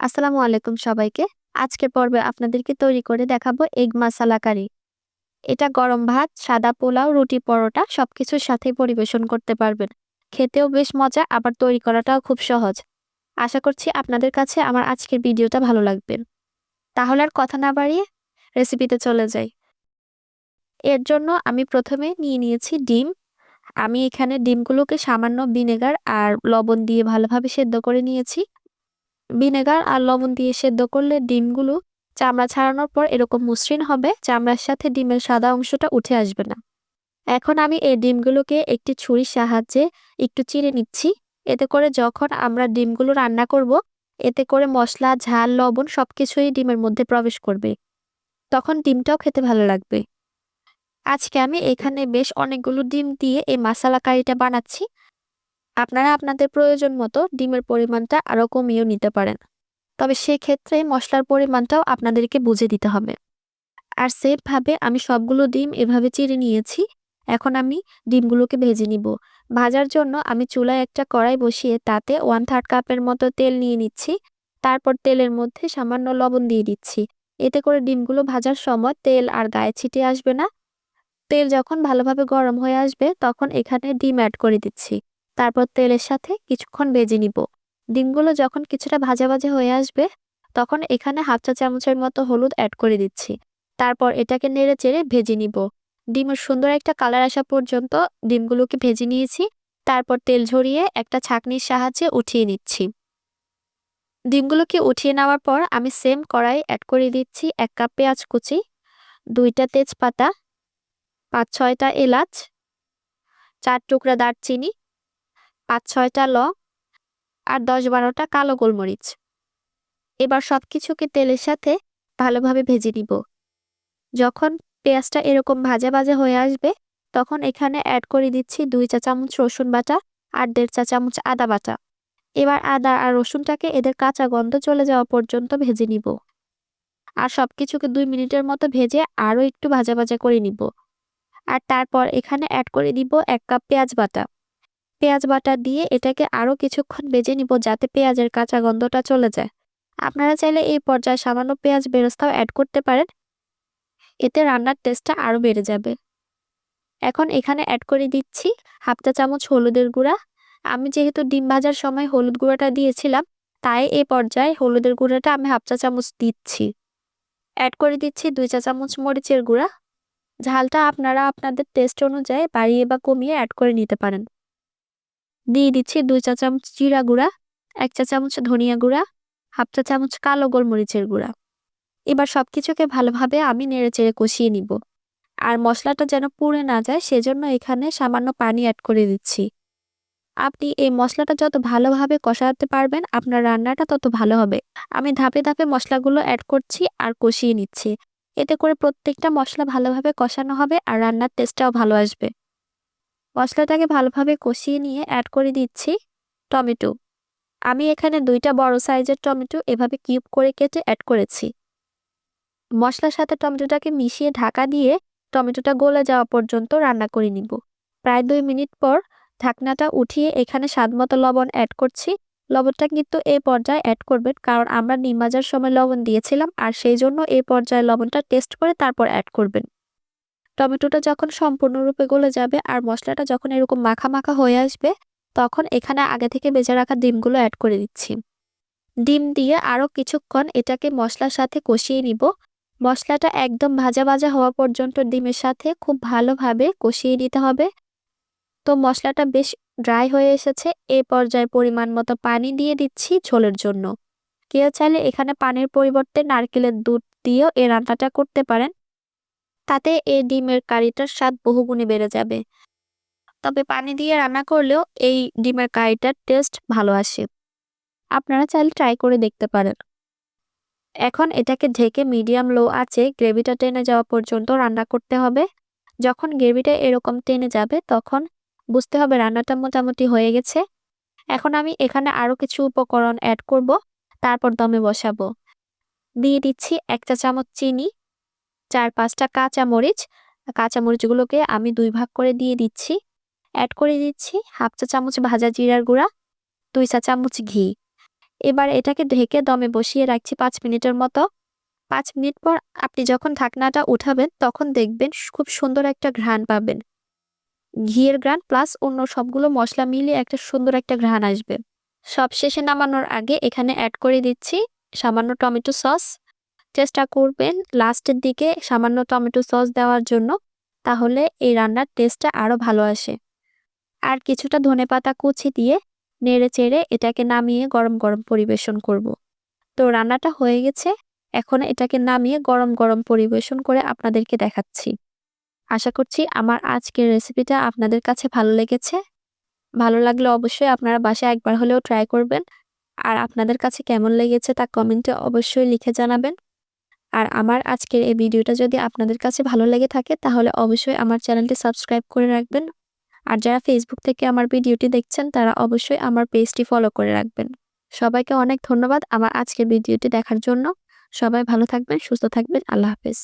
আসসালামু আলাইকুম সবাইকে। আজকের পর্বে আপনাদেরকে তৈরি করে দেখাবো এগ মাসালা কারি। এটা গরম ভাত, সাদা পোলাও, রুটি, পরোটা সবকিছুর সাথেই পরিবেশন করতে পারবেন। খেতেও বেশ মজা আবার তৈরি করাটাও খুব সহজ। আশা করছি আপনাদের কাছে আমার আজকের ভিডিওটা ভালো লাগবে। তাহলে আর কথা না বাড়িয়ে রেসিপিতে চলে যাই। এর জন্য আমি প্রথমে নিয়ে নিয়েছি ডিম। আমি এখানে ডিমগুলোকে সামান্য ভিনেগার আর লবণ দিয়ে ভালোভাবে সেদ্ধ করে নিয়েছি। ভিনেগার আর লবণ দিয়ে সেদ্ধ করলে ডিমগুলো চামড়া ছাড়ানোর পর এরকম মসৃণ হবে, চামড়ার সাথে ডিমের সাদা অংশটা উঠে আসবে না। এখন আমি এই ডিমগুলোকে একটি ছুরির সাহায্যে একটু চিড়ে নিচ্ছি। এতে করে যখন আমরা ডিমগুলো রান্না করব, এতে করে মশলা, ঝাল, লবণ সব কিছুই ডিমের মধ্যে প্রবেশ করবে। তখন ডিমটাও খেতে ভালো লাগবে। আজকে আমি এখানে বেশ অনেকগুলো ডিম দিয়ে এই মাসালা কারিটা বানাচ্ছি। আপনারা আপনাদের প্রয়োজন মতো ডিমের পরিমাণটা আরও কমিয়েও নিতে পারেন। তবে সেক্ষেত্রে মশলার পরিমাণটাও আপনাদেরকে বুঝে দিতে হবে। আর সেমভাবে আমি সবগুলো ডিম এভাবে চিড়ে নিয়েছি। এখন আমি ডিমগুলোকে ভেজে নিব। ভাজার জন্য আমি চুলায় একটা কড়াই বসিয়ে তাতে ওয়ান থার্ড কাপের মতো তেল নিয়ে নিচ্ছি। তারপর তেলের মধ্যে সামান্য লবণ দিয়ে দিচ্ছি। এতে করে ডিমগুলো ভাজার সময় তেল আর গায়ে ছিটে আসবে না। তেল যখন ভালোভাবে গরম হয়ে আসবে তখন এখানে ডিম অ্যাড করে দিচ্ছি। তারপর তেলের সাথে কিছুক্ষণ ভেজে নিব। ডিমগুলো যখন কিছুটা ভাজা ভাজা হয়ে আসবে, তখন এখানে হাফ চা চামচের মতো হলুদ অ্যাড করে দিচ্ছি। তারপর এটাকে নেড়ে চেড়ে ভেজে নিব। ডিমের সুন্দর একটা কালার আসা পর্যন্ত ডিমগুলোকে ভেজে নিয়েছি। তারপর তেল ঝরিয়ে একটা ছাকনির সাহায্যে উঠিয়ে নিচ্ছি। ডিমগুলোকে উঠিয়ে নেওয়ার পর আমি সেম কড়াই অ্যাড করে দিচ্ছি এক কাপ পেঁয়াজ কুচি, দুইটা তেজপাতা, পাঁচ ছয়টা এলাচ, চার টুকরা দারচিনি পাঁচ ছয়টা ল আর দশ বারোটা কালো গোলমরিচ। এবার সব কিছুকে তেলের সাথে ভালোভাবে ভেজে নিব। যখন পেঁয়াজটা এরকম ভাজা ভাজা হয়ে আসবে, তখন এখানে অ্যাড করে দিচ্ছি দুই চা চামচ রসুন বাটা আর দেড় চা চামচ আদা বাটা। এবার আদা আর রসুনটাকে এদের কাঁচা গন্ধ চলে যাওয়া পর্যন্ত ভেজে নিব। আর সব কিছুকে দুই মিনিটের মতো ভেজে আরও একটু ভাজা ভাজা করে নিব। আর তারপর এখানে অ্যাড করে দিব এক কাপ পেঁয়াজ বাটা। পেঁয়াজ বাটা দিয়ে এটাকে আরও কিছুক্ষণ বেজে নিব যাতে পেঁয়াজের কাঁচা গন্ধটা চলে যায়। আপনারা চাইলে এই পর্যায়ে সামান্য পেঁয়াজ বেরস্তাও অ্যাড করতে পারেন। এতে রান্নার টেস্টটা আরও বেড়ে যাবে। এখন এখানে অ্যাড করে দিচ্ছি হাফ চা চামচ হলুদের গুঁড়া। আমি যেহেতু ডিম ভাজার সময় হলুদ গুঁড়াটা দিয়েছিলাম, তাই এই পর্যায়ে হলুদের গুঁড়াটা আমি হাফ চা চামচ দিচ্ছি। অ্যাড করে দিচ্ছি দুই চা চামচ মরিচের গুঁড়া। ঝালটা আপনারা আপনাদের টেস্ট অনুযায়ী বাড়িয়ে বা কমিয়ে অ্যাড করে নিতে পারেন। দিয়ে দিচ্ছি দুই চা চামচ জিরা গুঁড়া, এক চা চামচ ধনিয়া গুঁড়া, হাফ চা চামচ কালো গোলমরিচের গুঁড়া। এবার সব কিছুকে ভালোভাবে আমি নেড়ে চেড়ে কষিয়ে নিব। আর মশলাটা যেন পুড়ে না যায়, সেজন্য এখানে সামান্য পানি অ্যাড করে দিচ্ছি। আপনি এই মশলাটা যত ভালোভাবে কষাতে পারবেন, আপনার রান্নাটা তত ভালো হবে। আমি ধাপে ধাপে মশলাগুলো অ্যাড করছি আর কষিয়ে নিচ্ছি। এতে করে প্রত্যেকটা মশলা ভালোভাবে কষানো হবে আর রান্নার টেস্টটাও ভালো আসবে। মশলাটাকে ভালোভাবে কষিয়ে নিয়ে অ্যাড করে দিচ্ছি টমেটো। আমি এখানে দুইটা বড় সাইজের টমেটো এভাবে কিউব করে কেটে অ্যাড করেছি। মশলার সাথে টমেটোটাকে মিশিয়ে ঢাকা দিয়ে টমেটোটা গলে যাওয়া পর্যন্ত রান্না করে নিব। প্রায় দুই মিনিট পর ঢাকনাটা উঠিয়ে এখানে স্বাদমতো লবণ অ্যাড করছি। লবণটা কিন্তু এই পর্যায়ে অ্যাড করবেন কারণ আমরা নিম ভাজার সময় লবণ দিয়েছিলাম আর সেই জন্য এই পর্যায়ে লবণটা টেস্ট করে তারপর অ্যাড করবেন। টমেটোটা যখন সম্পূর্ণরূপে গলে যাবে আর মশলাটা যখন এরকম মাখা মাখা হয়ে আসবে, তখন এখানে আগে থেকে বেজে রাখা ডিমগুলো অ্যাড করে দিচ্ছি। ডিম দিয়ে আরও কিছুক্ষণ এটাকে মশলার সাথে কষিয়ে নিব। মশলাটা একদম ভাজা ভাজা হওয়া পর্যন্ত ডিমের সাথে খুব ভালোভাবে কষিয়ে নিতে হবে। তো মশলাটা বেশ ড্রাই হয়ে এসেছে, এ পর্যায়ে পরিমাণ মতো পানি দিয়ে দিচ্ছি ঝোলের জন্য। কেউ চাইলে এখানে পানির পরিবর্তে নারকেলের দুধ দিয়েও এ রান্নাটা করতে পারেন। তাতে এই ডিমের কারিটার স্বাদ বহুগুণে বেড়ে যাবে। তবে পানি দিয়ে রান্না করলেও এই ডিমের কারিটার টেস্ট ভালো আসে। আপনারা চাইলে ট্রাই করে দেখতে পারেন। এখন এটাকে ঢেকে মিডিয়াম লো আছে গ্রেভিটা টেনে যাওয়া পর্যন্ত রান্না করতে হবে। যখন গ্রেভিটা এরকম টেনে যাবে তখন বুঝতে হবে রান্নাটা মোটামুটি হয়ে গেছে। এখন আমি এখানে আরও কিছু উপকরণ অ্যাড করব। তারপর দমে বসাবো। দিয়ে দিচ্ছি এক চা চামচ চিনি। চার পাঁচটা কাঁচা মরিচ কাঁচা মরিচগুলোকে আমি দুই ভাগ করে দিয়ে দিচ্ছি। অ্যাড করে দিচ্ছি হাফ চা চামচ ভাজা জিরার গুঁড়া, দুই চা চামচ ঘি। এবার এটাকে ঢেকে দমে বসিয়ে রাখছি পাঁচ মিনিটের মতো। পাঁচ মিনিট পর আপনি যখন ঢাকনাটা উঠাবেন তখন দেখবেন খুব সুন্দর একটা ঘ্রাণ পাবেন। ঘিয়ের ঘ্রাণ প্লাস অন্য সবগুলো মশলা মিলিয়ে একটা সুন্দর একটা ঘ্রাণ আসবে। সব শেষে নামানোর আগে এখানে অ্যাড করে দিচ্ছি সামান্য টমেটো সস চেষ্টা করবেন লাস্টের দিকে সামান্য টমেটো সস দেওয়ার জন্য, তাহলে এই রান্নার টেস্টটা আরও ভালো আসে। আর কিছুটা ধনেপাতা কুচি দিয়ে নেড়ে চেড়ে এটাকে নামিয়ে গরম গরম পরিবেশন করব। তো রান্নাটা হয়ে গেছে, এখন এটাকে নামিয়ে গরম গরম পরিবেশন করে আপনাদেরকে দেখাচ্ছি। আশা করছি আমার আজকের রেসিপিটা আপনাদের কাছে ভালো লেগেছে। ভালো লাগলে অবশ্যই আপনারা বাসায় একবার হলেও ট্রাই করবেন। আর আপনাদের কাছে কেমন লেগেছে তা কমেন্টে অবশ্যই লিখে জানাবেন। আর আমার আজকের এই ভিডিওটা যদি আপনাদের কাছে ভালো লেগে থাকে, তাহলে অবশ্যই আমার চ্যানেলটি সাবস্ক্রাইব করে রাখবেন। আর যারা ফেসবুক থেকে আমার ভিডিওটি দেখছেন, তারা অবশ্যই আমার পেজটি ফলো করে রাখবেন। সবাইকে অনেক ধন্যবাদ আমার আজকের ভিডিওটি দেখার জন্য। সবাই ভালো থাকবেন, সুস্থ থাকবেন, আল্লাহ হাফেজ।